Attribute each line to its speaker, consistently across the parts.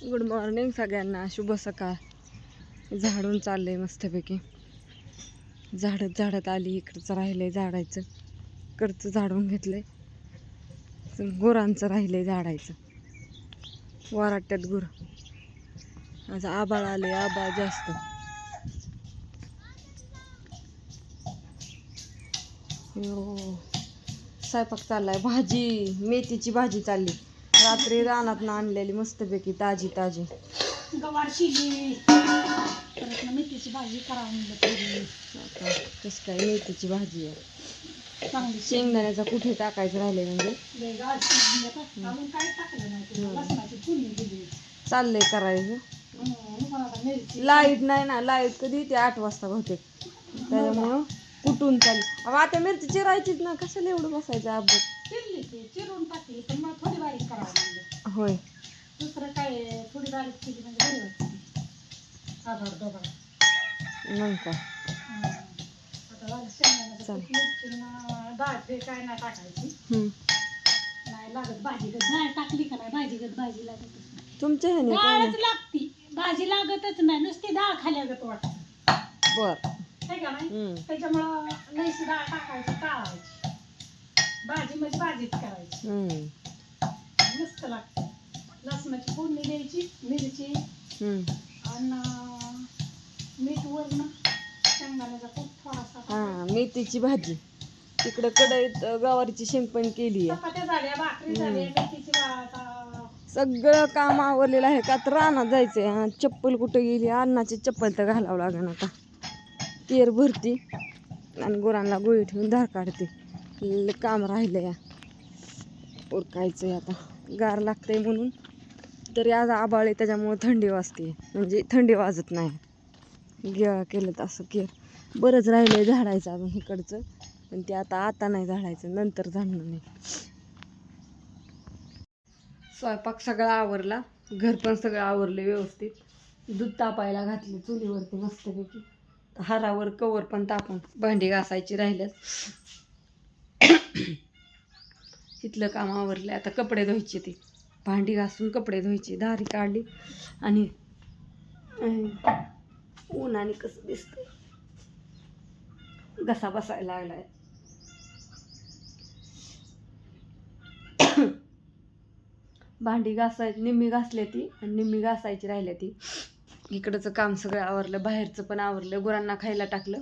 Speaker 1: Good morning सगळ्यांना. शुभ सकाळ. झाडून चाललंय मस्तपैकी. झाडत झाडत आली. इकडचं राहिलंय झाडायचं. इकडचं झाडून घेतलंय. गुरांचं राहिलंय झाडायचं. वराट्यात गुर. आज आबाळ आले आबाळ जास्त. स्वयंपाक चाललाय. भाजी. मेथीची भाजी चालली. रात्री रानात आणलेली मस्तपैकी ताजी ताजी.
Speaker 2: गवार परत मेथीची भाजी करावं म्हणलं
Speaker 1: कसं काय मेथीची भाजी आहे.
Speaker 2: चांगली
Speaker 1: शेंगदाण्याचा कुठे टाकायचं राहिले म्हणजे? चाललंय करायचं. लाइट नाही ना लाइट कधी ते आठ वाजता बहुतेक. त्याच्यामुळं कुठून चालली? आता मिरची चिरायचीच ना. कशाला एवढं बसायचं अपडेट
Speaker 2: चिरली चिरून टाकली पण मग थोडी बारीक करावं म्हणलं
Speaker 1: होय.
Speaker 2: दुसरं काय थोडी बारीक केली म्हणजे बरी वाटते आधार दोघा
Speaker 1: मग काय.
Speaker 2: आता झालं शेंगदाण्याचं
Speaker 1: चालेल.
Speaker 2: पीठ, मिरची न डाळ ते काय नाही टाकायची.
Speaker 1: हम्म.
Speaker 2: नाही लागत भाजी. गत डाळ टाकली का नाही भाजी गत भाजी लागतच नाही.
Speaker 1: तुमच्या ह्याने काय
Speaker 2: डाळच लागती. भाजी लागतच नाही. नुसती डाळ खाल्यागत वाटत.
Speaker 1: बर.
Speaker 2: का नाही?
Speaker 1: हम्म.
Speaker 2: त्याच्यामुळं लईशी डाळ टाकायची टाळायची भाजी म्हणजे भाजीच करायची.
Speaker 1: हम्म.
Speaker 2: मस्त लागते. लसणाची फोडणी द्यायची मिरची
Speaker 1: हम्म.
Speaker 2: आणि मीठ वरण शेंगदाण्याचा खूप थोडासा
Speaker 1: हा मेथीची भाजी. तिकडं कढईत अं, गवारीची शेंग पण केली आहे
Speaker 2: चपात्या झाल्या भाकरी झाल्या मेथीची डाळ आता
Speaker 1: सगळं काम आवरलेलं आहे का? तर रानात जायचंय. हा, चप्पल कुठं गेली? अन्नाची चप्पल तर घालावं लागेल आता. केर भरती. आणि गुरांना गोळी ठेवून धार काढते. लय काम राहिलं या आहे आता. गार लागतंय म्हणून. तरी आज आबाळ आहे त्याच्यामुळं थंडी वाजते. म्हणजे थंडी वाजत नाही. गिळा केलं तर असं केर बरंच राहिलंय झाडायचं अजून इकडचं. पण ते आता आता नाही झाडायचं. नंतर झाडणार नाही. स्वयंपाक सगळा आवरला. घर पण सगळं आवरले व्यवस्थित. दूध तापायला घातले चुलीवरती मस्तपैकी. हारावर कवर पण तापून भांडी घासायची राहिल्यात. तिथलं काम आवरलं आता कपडे धुवायचे ते. भांडी घासून कपडे धुवायचे. दारी काढली आणि उन्हाने कसं दिसतंय. घसा बसायला लागलाय. भांडी घासाय निम्मी घासली ती आणि निम्मी घासायची राहिल्या ती. इकडचं काम सगळं आवरलं बाहेरचं पण आवरलं गुरांना खायला टाकलं.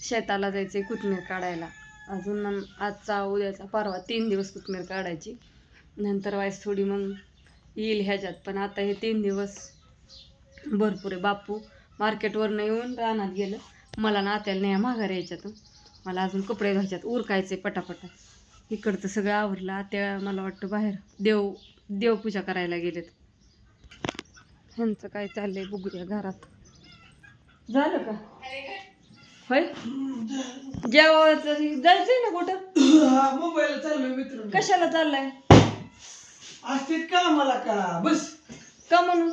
Speaker 1: शेताला जायचं कुतण्या काढायला. अजून आजचा उद्याचा परवा तीन दिवस कोथमीर काढायची. नंतर वाईस थोडी मग येईल ह्याच्यात. पण आता हे तीन दिवस भरपूर आहे. बापू मार्केटवरनं येऊन रानात गेलं. मला नात्याला नाही माघार यायच्यातून. मला अजून कपडे घ्यायच्यात उरकायचे पटापटा. इकडचं सगळं आवरलं. आत्या मला वाटतं बाहेर देव देवपूजा करायला गेलेत. ह्यांचं काय चाललंय बघूया घरात. झालं का? होय? जेवायचं जायचंय ना कुठं?
Speaker 3: मोबाईल चालू मित्र
Speaker 1: कशाला चाललाय?
Speaker 3: असतील का मला का? बस.
Speaker 1: का म्हणून?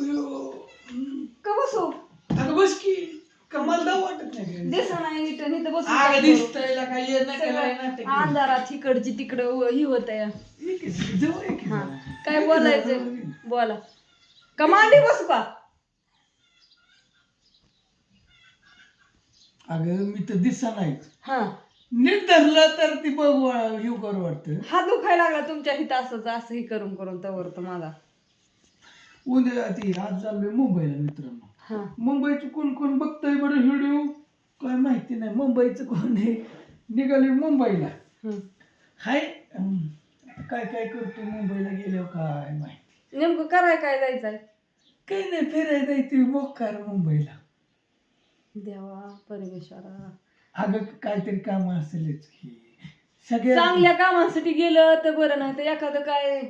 Speaker 3: अयो, हम्म.
Speaker 1: का बसू?
Speaker 3: अगं बस की. कमाल दाव वाटत नाही
Speaker 1: दिसा नाही नीट आणि इथं बसून
Speaker 3: आग
Speaker 1: काय?
Speaker 3: नाटक
Speaker 1: अंधारात इकडची तिकडं ही होत
Speaker 3: जवळ की
Speaker 1: हा. काय बोलायचं बोला. का मांडी बसू का?
Speaker 3: अगं मी तर दिसा नाही.
Speaker 1: हा.
Speaker 3: नीट धरलं तर ती बघ हे करू वाटतं.
Speaker 1: हात दुखायला लागला तुमच्या हिथं असं असं हे करून करून तवर तर माझा
Speaker 3: उद्या ती आज चाललोय मुंबईला मित्रांनो.
Speaker 1: हा.
Speaker 3: मुंबईचं कोण कोण बघतंय बरं व्हिडिओ? काय माहिती नाही मुंबईचं कोण आहे निघाले मुंबईला.
Speaker 1: हम्म.
Speaker 3: हाय अं, काय काय करतो मुंबईला गेल्यावर काय माहिती.
Speaker 1: नेमकं कराय काय जायचंय?
Speaker 3: काही नाही फिरायला जायचं मोकार मुंबईला.
Speaker 1: देवा परमेश्वरा.
Speaker 3: अगं काहीतरी काम असेलच की. सगळ्या
Speaker 1: चांगल्या कामांसाठी गेलं तर बरं नाही तर एखादं काय?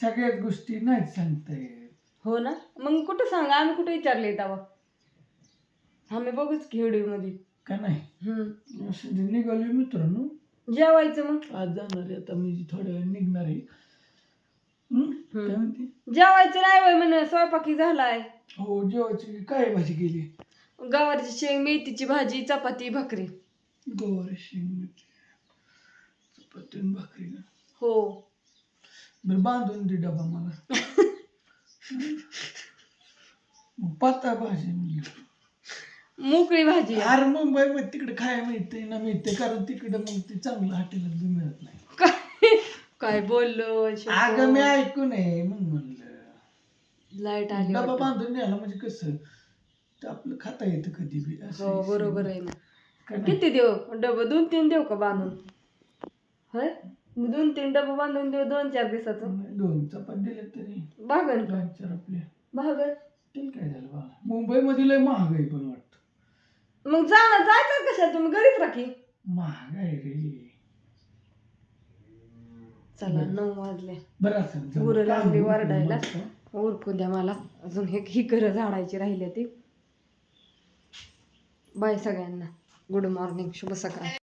Speaker 3: सगळ्याच गोष्टी नाहीत सांगता येत.
Speaker 1: हो ना? मग कुठं सांगा? आम्ही कुठे विचारले तेव्हा? आम्ही बघूच की व्हिडिओमध्ये
Speaker 3: का नाही?
Speaker 1: हम्म.
Speaker 3: असं ते निघालोय मित्रांनो.
Speaker 1: जेवायचं मग?
Speaker 3: आज जाणार आहे आता मी थोड्या वेळ निघणार आहे. हं? काय म्हणते?
Speaker 1: जेवायचं नाही वय म्हण स्वयंपाकी झालाय.
Speaker 3: हो जेवायची काय भाजी केली?
Speaker 1: गवारीची शेंग मेथीची भाजी चपाती भाकरी.
Speaker 3: गवारी शेंग चपाती आणि भाकरी का
Speaker 1: हो.
Speaker 3: बरं बांधून दे डबा मला. पाता भाजी म्हणजे
Speaker 1: मोकळी भाजी आहे.
Speaker 3: अरे मुंबईमध्ये तिकडे खायला मिळते ना मिळते कारण तिकडे मग ते चांगलं हॉटेलात बी मिळत नाही.
Speaker 1: काय? काय बोललो
Speaker 3: अगं मी ऐकू नये मग म्हणलं.
Speaker 1: लाइट आली
Speaker 3: डबा
Speaker 1: वाटतं.
Speaker 3: बांधून न्यायला म्हणजे कसं? आपलं खाता येतं कधी बी असं
Speaker 1: हो बरोबर आहे ना? किती देऊ? डब दोन तीन देऊ का बांधून? होय? दोन तीन डबं बांधून देऊ दोन चार दिवसाचं?
Speaker 3: दोन चपात दिले तरी.
Speaker 1: बागन का
Speaker 3: दोन चार आपले.
Speaker 1: भागन
Speaker 3: ते काय झालं बा मुंबईमध्ये लय महाग आहे पण वाटतं.
Speaker 1: मग जाणं जायचं कशा तुम्ही घरीच राखी
Speaker 3: महाग आहे रे.
Speaker 1: चला नऊ वाजले.
Speaker 3: बरं असं.
Speaker 1: गुरं लागली वरडायला. द्या मला. अजून हे ही घरं झाडायची राहिली ती बाय सगळ्यांना. Good morning. शुभ सकाळ.